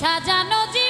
সাজানো জীবন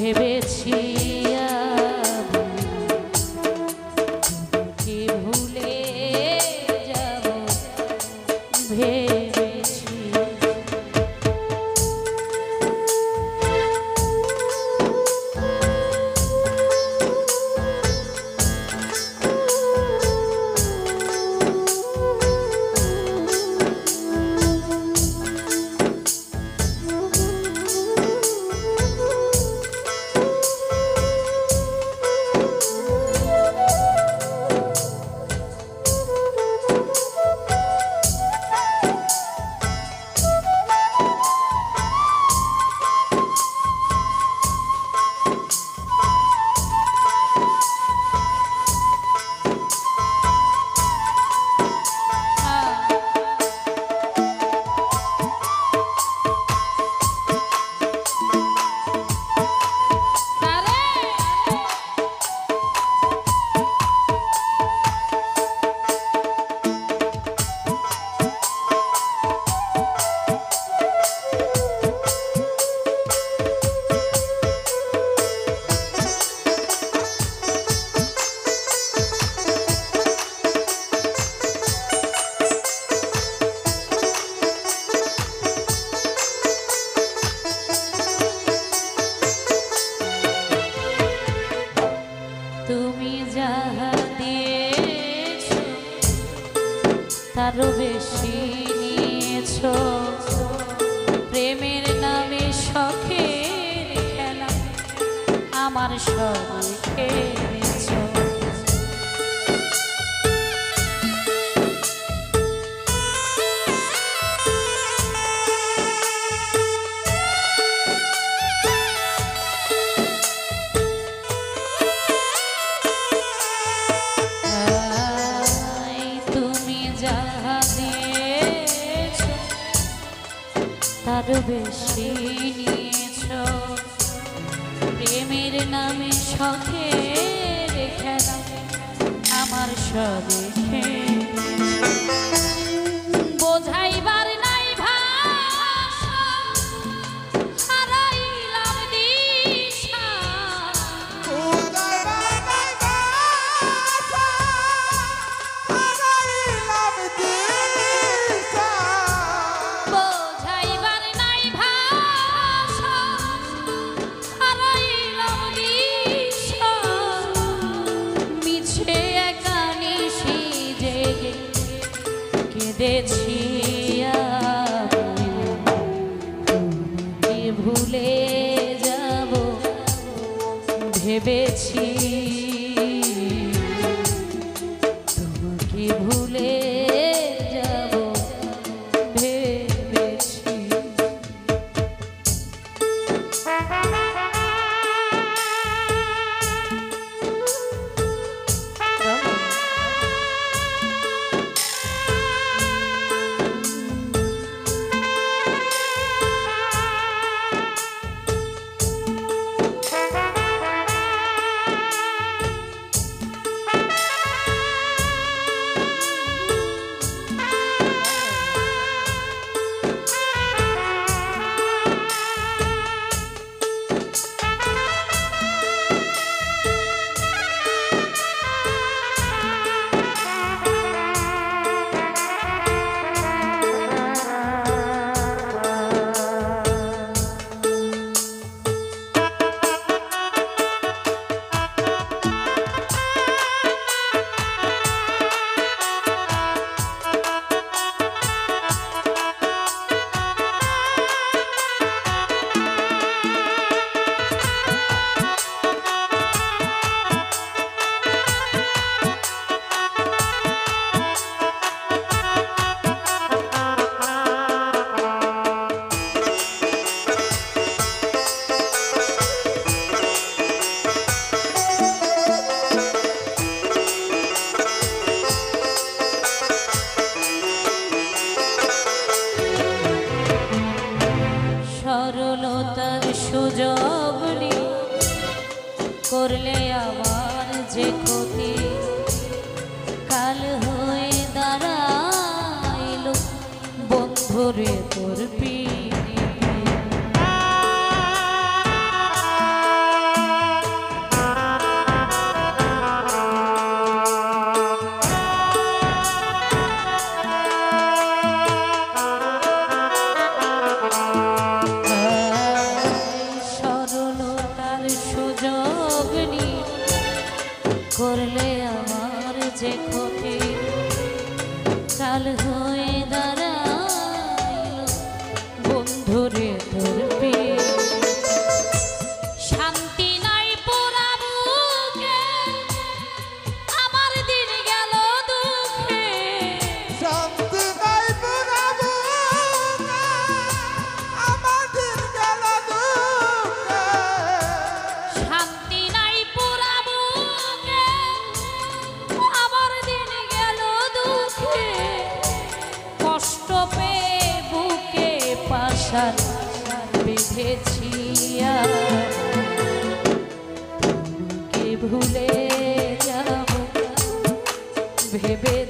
ভেবেছি। তারও বেশি নিয়েছ। প্রেমের নামে শখের খেলা আমার সবাইকে 被 করলে আমার যে ক্ষতি। কাল হয়ে দাঁড়াইল বন্ধুরে তোর পি বেঁধেছি ভুলে যাব? ভেবে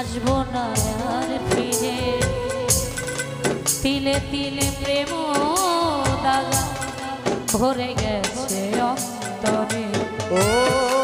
আসব না আর ফিরে। তিলে তিলে প্রেম দাদা ভরে গেছে অন্তরে। ও